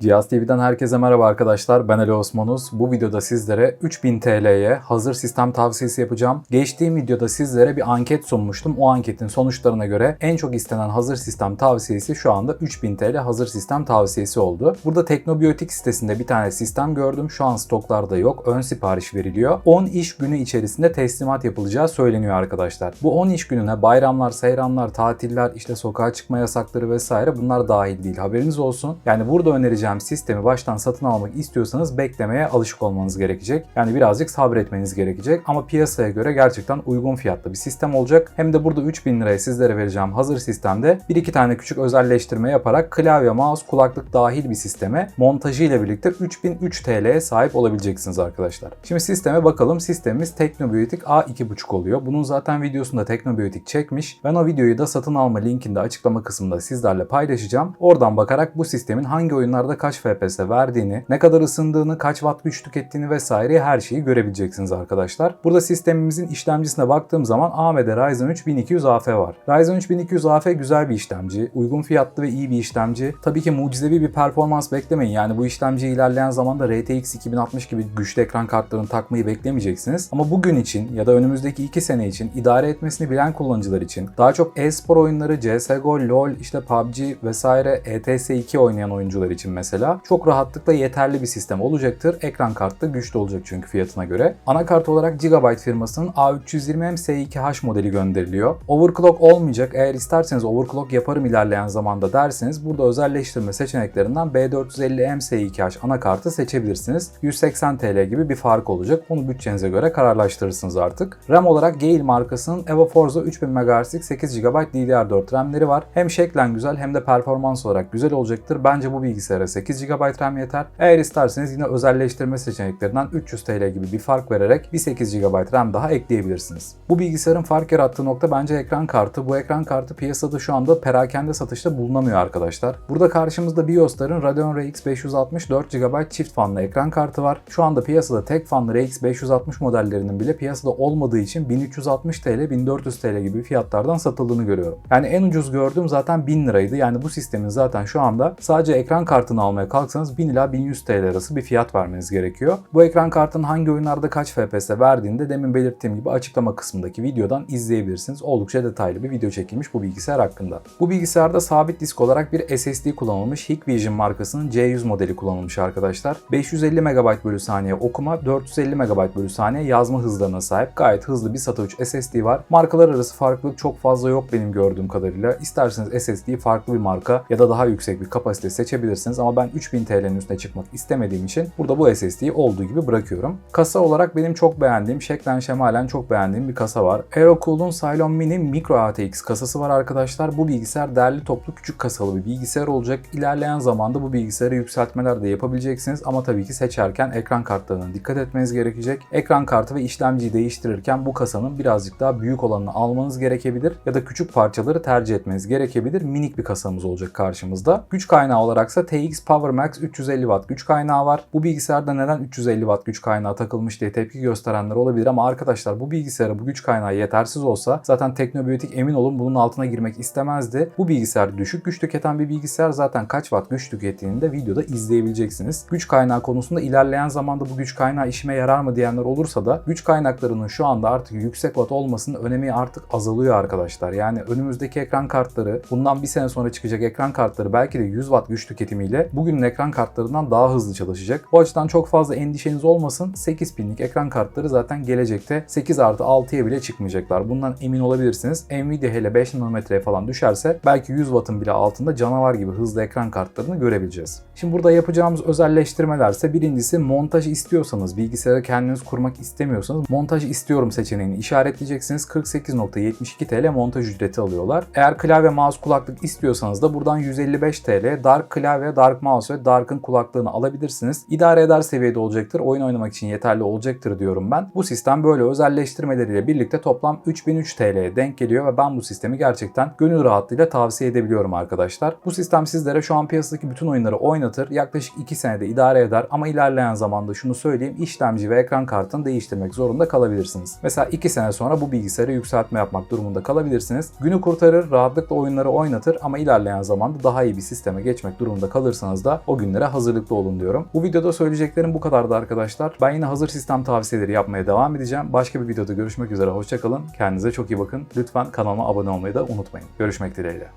Cihaz TV'den herkese merhaba arkadaşlar. Ben Ali Osmanuz. Bu videoda sizlere 3000 TL'ye hazır sistem tavsiyesi yapacağım. Geçtiğim videoda sizlere bir anket sunmuştum. O anketin sonuçlarına göre en çok istenen hazır sistem tavsiyesi şu anda 3000 TL hazır sistem tavsiyesi oldu. Burada Teknobiyotik sitesinde bir tane sistem gördüm. Şu an stoklarda yok. Ön sipariş veriliyor. 10 iş günü içerisinde teslimat yapılacağı söyleniyor arkadaşlar. Bu 10 iş gününe bayramlar, seyranlar, tatiller, işte sokağa çıkma yasakları vesaire bunlar dahil değil. Haberiniz olsun. Yani burada önereceğim sistemi baştan satın almak istiyorsanız beklemeye alışık olmanız gerekecek. Yani birazcık sabretmeniz gerekecek ama piyasaya göre gerçekten uygun fiyatlı bir sistem olacak. Hem de burada 3000 liraya sizlere vereceğim hazır sistemde bir iki tane küçük özelleştirme yaparak klavye, mouse, kulaklık dahil bir sisteme montajı ile birlikte 3003 TL'ye sahip olabileceksiniz arkadaşlar. Şimdi sisteme bakalım. Sistemimiz Teknobiyotik A2.5 oluyor. Bunun zaten videosunda Teknobiyotik çekmiş. Ben o videoyu da satın alma linkinde açıklama kısmında sizlerle paylaşacağım. Oradan bakarak bu sistemin hangi oyunlarda kaç FPS verdiğini, ne kadar ısındığını, kaç watt güç tükettiğini vesaire her şeyi görebileceksiniz arkadaşlar. Burada sistemimizin işlemcisine baktığım zaman AMD Ryzen 3 1200 AF var. Ryzen 3 1200 AF güzel bir işlemci, uygun fiyatlı ve iyi bir işlemci. Tabii ki mucizevi bir performans beklemeyin. Yani bu işlemci ilerleyen zamanda RTX 2060 gibi güçlü ekran kartlarını takmayı beklemeyeceksiniz. Ama bugün için ya da önümüzdeki 2 sene için idare etmesini bilen kullanıcılar için daha çok e-spor oyunları, CSGO, LoL, işte PUBG vesaire ETS2 oynayan oyuncular için mesela çok rahatlıkla yeterli bir sistem olacaktır. Ekran kartı güçlü olacak çünkü fiyatına göre. Anakart olarak Gigabyte firmasının A320M S2H modeli gönderiliyor. Overclock olmayacak. Eğer isterseniz overclock yaparım ilerleyen zamanda derseniz burada özelleştirme seçeneklerinden B450M S2H anakartı seçebilirsiniz. 180 TL gibi bir fark olacak. Onu bütçenize göre kararlaştırırsınız artık. RAM olarak Gale markasının Eva Forza 3000 MHz'lik 8 GB DDR4 RAM'leri var. Hem şeklen güzel hem de performans olarak güzel olacaktır. Bence bu bilgisayara 8 GB RAM yeter. Eğer isterseniz yine özelleştirme seçeneklerinden 300 TL gibi bir fark vererek bir 8 GB RAM daha ekleyebilirsiniz. Bu bilgisayarın fark yarattığı nokta bence ekran kartı. Bu ekran kartı piyasada şu anda perakende satışta bulunamıyor arkadaşlar. Burada karşımızda BIOS'ların Radeon RX 560 4 GB çift fanlı ekran kartı var. Şu anda piyasada tek fanlı RX 560 modellerinin bile piyasada olmadığı için 1360 TL, 1400 TL gibi fiyatlardan satıldığını görüyorum. Yani en ucuz gördüğüm zaten 1000 liraydı. Yani bu sistemin zaten şu anda sadece ekran kartını almaya kalksanız 1000 ila 1100 TL arası bir fiyat vermeniz gerekiyor. Bu ekran kartının hangi oyunlarda kaç FPS verdiğini de demin belirttiğim gibi açıklama kısmındaki videodan izleyebilirsiniz. Oldukça detaylı bir video çekilmiş bu bilgisayar hakkında. Bu bilgisayarda sabit disk olarak bir SSD kullanılmış. Hikvision markasının C100 modeli kullanılmış arkadaşlar. 550 MB bölü saniye okuma, 450 MB bölü saniye yazma hızlarına sahip. Gayet hızlı bir SATA 3 SSD var. Markalar arası farklılık çok fazla yok benim gördüğüm kadarıyla. İsterseniz SSD'yi farklı bir marka ya da daha yüksek bir kapasite seçebilirsiniz ama ben 3000 TL'nin üstüne çıkmak istemediğim için burada bu SSD'yi olduğu gibi bırakıyorum. Kasa olarak benim çok beğendiğim, şeklen şemalen çok beğendiğim bir kasa var. Aerocool'un Cylon Mini Micro ATX kasası var arkadaşlar. Bu bilgisayar derli toplu küçük kasalı bir bilgisayar olacak. İlerleyen zamanda bu bilgisayarı yükseltmeler de yapabileceksiniz ama tabii ki seçerken ekran kartlarına dikkat etmeniz gerekecek. Ekran kartı ve işlemciyi değiştirirken bu kasanın birazcık daha büyük olanını almanız gerekebilir ya da küçük parçaları tercih etmeniz gerekebilir. Minik bir kasamız olacak karşımızda. Güç kaynağı olaraksa TX Power Max 350 Watt güç kaynağı var. Bu bilgisayarda neden 350 Watt güç kaynağı takılmış diye tepki gösterenler olabilir ama arkadaşlar bu bilgisayara bu güç kaynağı yetersiz olsa zaten Teknobiyotik emin olun bunun altına girmek istemezdi. Bu bilgisayar düşük güç tüketen bir bilgisayar zaten kaç watt güç tükettiğini de videoda izleyebileceksiniz. Güç kaynağı konusunda ilerleyen zamanda bu güç kaynağı işime yarar mı diyenler olursa da güç kaynaklarının şu anda artık yüksek watt olmasının önemi artık azalıyor arkadaşlar. Yani önümüzdeki ekran kartları bundan bir sene sonra çıkacak ekran kartları belki de 100 watt güç tüketimiyle bugünün ekran kartlarından daha hızlı çalışacak. Bu açıdan çok fazla endişeniz olmasın. 8 pinlik ekran kartları zaten gelecekte 8 artı 6'ya bile çıkmayacaklar. Bundan emin olabilirsiniz. Nvidia hele 5 nanometreye falan düşerse belki 100 wattın bile altında canavar gibi hızlı ekran kartlarını görebileceğiz. Şimdi burada yapacağımız özelleştirmelerse birincisi montaj istiyorsanız, bilgisayarı kendiniz kurmak istemiyorsanız montaj istiyorum seçeneğini işaretleyeceksiniz. 48.72 TL montaj ücreti alıyorlar. Eğer klavye mouse kulaklık istiyorsanız da buradan 155 TL Dark klavye, Dark mouse ve Dark'ın kulaklığını alabilirsiniz. İdare eder seviyede olacaktır. Oyun oynamak için yeterli olacaktır diyorum ben. Bu sistem böyle özelleştirmeleriyle birlikte toplam 3003 TL'ye denk geliyor ve ben bu sistemi gerçekten gönül rahatlığıyla tavsiye edebiliyorum arkadaşlar. Bu sistem sizlere şu an piyasadaki bütün oyunları oynatır. Yaklaşık 2 senede idare eder ama ilerleyen zamanda şunu söyleyeyim işlemci ve ekran kartını değiştirmek zorunda kalabilirsiniz. Mesela 2 sene sonra bu bilgisayarı yükseltme yapmak durumunda kalabilirsiniz. Günü kurtarır, rahatlıkla oyunları oynatır ama ilerleyen zamanda daha iyi bir sisteme geçmek durumunda kalırsanız istiyorsanız da o günlere hazırlıklı olun diyorum. Bu videoda söyleyeceklerim bu kadardı arkadaşlar. Ben yine hazır sistem tavsiyeleri yapmaya devam edeceğim. Başka bir videoda görüşmek üzere. Hoşçakalın. Kendinize çok iyi bakın. Lütfen kanalıma abone olmayı da unutmayın. Görüşmek dileğiyle.